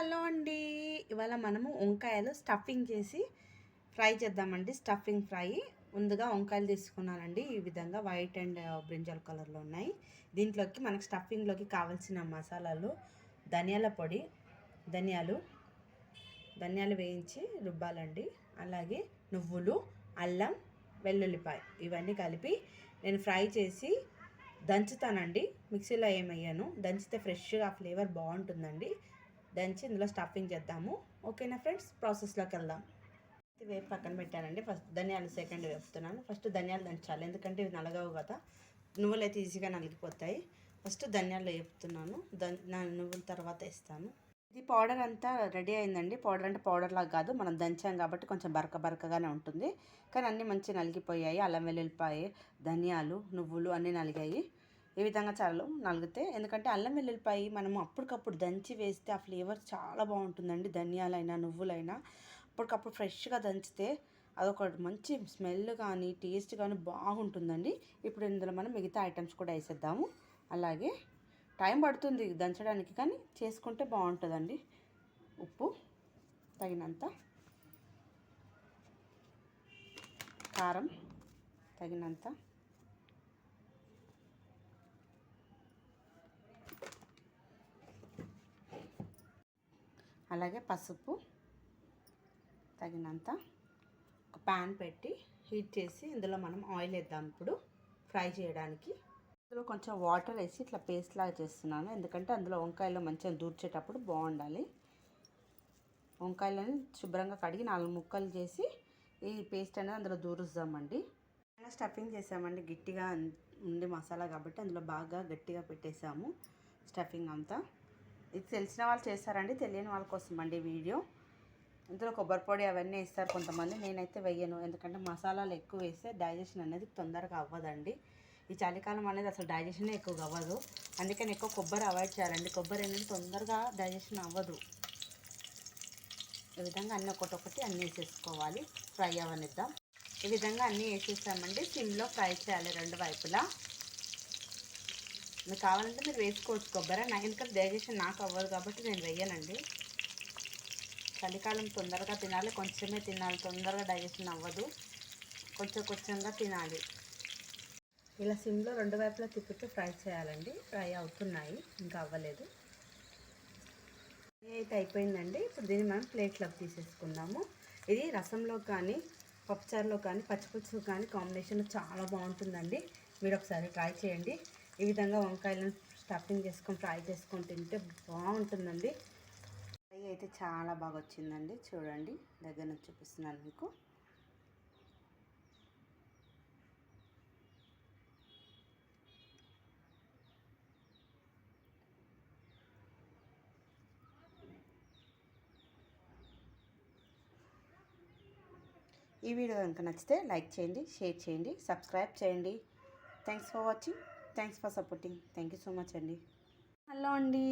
Hello అండి. ఇవాళ మనము వంకాయలు స్టఫింగ్ చేసి ఫ్రై చేద్దామండి. Stuffing fry. ముందుగా వంకాయలు తీసుకున్నానండి. ఈ విధంగా వైట్ అండ్ బ్రింజల్ కలర్లో ఉన్నాయి. దీంట్లోకి మనకు స్టఫింగ్లోకి కావాల్సిన మసాలాలు ధనియాల పొడి ధనియాలు ధనియాలు వేయించి రుబ్బాలండి. అలాగే నువ్వులు అల్లం వెల్లుల్లిపాయ ఇవన్నీ కలిపి నేను ఫ్రై చేసి దంచుతానండి. మిక్సీలో ఏమయ్యాను? దంచితే ఫ్రెష్గా ఫ్లేవర్ బాగుంటుందండి. దంచి ఇందులో స్టఫింగ్ చేద్దాము. ఓకేనా ఫ్రెండ్స్ ప్రాసెస్లోకి వెళ్దాం. ఇది వేపు పక్కన పెట్టానండి. ఫస్ట్ ధనియాలు సెకండ్ వేపుతున్నాను. ఫస్ట్ ధనియాలు దంచాలి. ఎందుకంటే ఇవి నలగవు కదా. నువ్వులు అయితే ఈజీగా నలిగిపోతాయి. ఫస్ట్ ధనియాలు వేపుతున్నాను. దన్ నువ్వుల తర్వాత ఇస్తాను ఇది పౌడర్ అంతా రెడీ అయిందండి. పౌడర్ అంటే పౌడర్ లాగా కాదు. మనం దంచాం కాబట్టి కొంచెం బరక బరకగానే ఉంటుంది. కానీ అన్నీ మంచిగా నలిగిపోయాయి. అల్లం వెల్లుల్లిపాయ ధనియాలు నువ్వులు అన్నీ నలిగాయి. ఈ విధంగా చాలు నలిగితే. ఎందుకంటే అల్లం వెల్లుల్లిపాయ మనం అప్పటికప్పుడు దంచి వేస్తే ఆ ఫ్లేవర్ చాలా బాగుంటుందండి. ధనియాలైనా నువ్వులైనా. అప్పటికప్పుడు ఫ్రెష్గా దంచితే అదొక మంచి స్మెల్ కానీ టేస్ట్ కానీ బాగుంటుందండి. ఇప్పుడు ఇందులో మనం మిగతా ఐటమ్స్ కూడా వేసేద్దాము. అలాగే టైం పడుతుంది దంచడానికి కానీ చేసుకుంటే బాగుంటుందండి. ఉప్పు తగినంత. కారం తగినంత. అలాగే పసుపు తగినంత ఒక ప్యాన్ పెట్టి హీట్ చేసి ఇందులో మనం ఆయిల్ వేద్దాం ఇప్పుడు ఫ్రై చేయడానికి. ఇందులో కొంచెం వాటర్ వేసి ఇట్లా పేస్ట్ లాగా చేస్తున్నాను. ఎందుకంటే అందులో వంకాయలు మంచిగా దూర్చేటప్పుడు బాగుండాలి. వంకాయలని శుభ్రంగా కడిగి నాలుగు ముక్కలు చేసి ఈ పేస్ట్ అనేది అందులో దూరుస్తామండి. స్టఫింగ్ చేసామండి. గట్టిగా ఉండి మసాలా కాబట్టి అందులో బాగా గట్టిగా పెట్టేసాము స్టఫింగ్ అంతా. ఇది తెలిసిన వాళ్ళు చేస్తారండి తెలియని వాళ్ళ కోసం అండి వీడియో. ఇందులో కొబ్బరి పొడి అవన్నీ వేస్తారు కొంతమంది నేనైతే వెయ్యను ఎందుకంటే మసాలాలు ఎక్కువ వేస్తే డైజెషన్ అనేది తొందరగా అవ్వదండి. ఈ చలికాలం అనేది అసలు డైజెషనే ఎక్కువగా అవ్వదు. అందుకని ఎక్కువ కొబ్బరి అవాయిడ్ చేయాలండి. కొబ్బరి అనేది తొందరగా డైజెషన్ అవ్వదు. ఈ విధంగా అన్నీ ఒకటొకటి అన్నీ వేసేసుకోవాలి. ఫ్రై అవనిద్దాం. ఈ విధంగా అన్నీ వేసేసామండి. సిమ్లో ఫ్రై చేయాలి రెండు వైపులా. మీకు కావాలంటే మీరు వేసుకోవచ్చు. కొబ్బరి నా ఎందుకంటే డైజెషన్ నాకు అవ్వదు కాబట్టి నేను వెయ్యనండి చలికాలం తొందరగా తినాలి కొంచెమే తినాలి. తొందరగా డైజెషన్ అవ్వదు. కొంచెం కొంచెంగా తినాలి. ఇలా సిమ్లో రెండు వైపులా తిప్పుతూ ఫ్రై చేయాలండి. ఫ్రై అవుతున్నాయి ఇంకా అవ్వలేదు. అయితే అయిపోయిందండి. ఇప్పుడు దీన్ని మనం ప్లేట్లోకి తీసేసుకుందాము. ఇది రసంలో కానీ పప్పుచారులో కానీ పచ్చిపులుసు కానీ కాంబినేషన్ చాలా బాగుంటుందండి. మీరు ఒకసారి ట్రై చేయండి. ఈ విధంగా వంకాయలను స్టఫింగ్ చేసుకొని ఫ్రై చేసుకొని తింటే బాగుంటుందండి. ఫ్రై అయితే చాలా బాగా వచ్చిందండి. చూడండి దగ్గర నుంచి చూపిస్తున్నాను మీకు. ఈ వీడియో కనుక నచ్చితే లైక్ చేయండి షేర్ చేయండి సబ్స్క్రైబ్ చేయండి. Thanks for watching thanks for supporting thank you so much అండి హలో అండి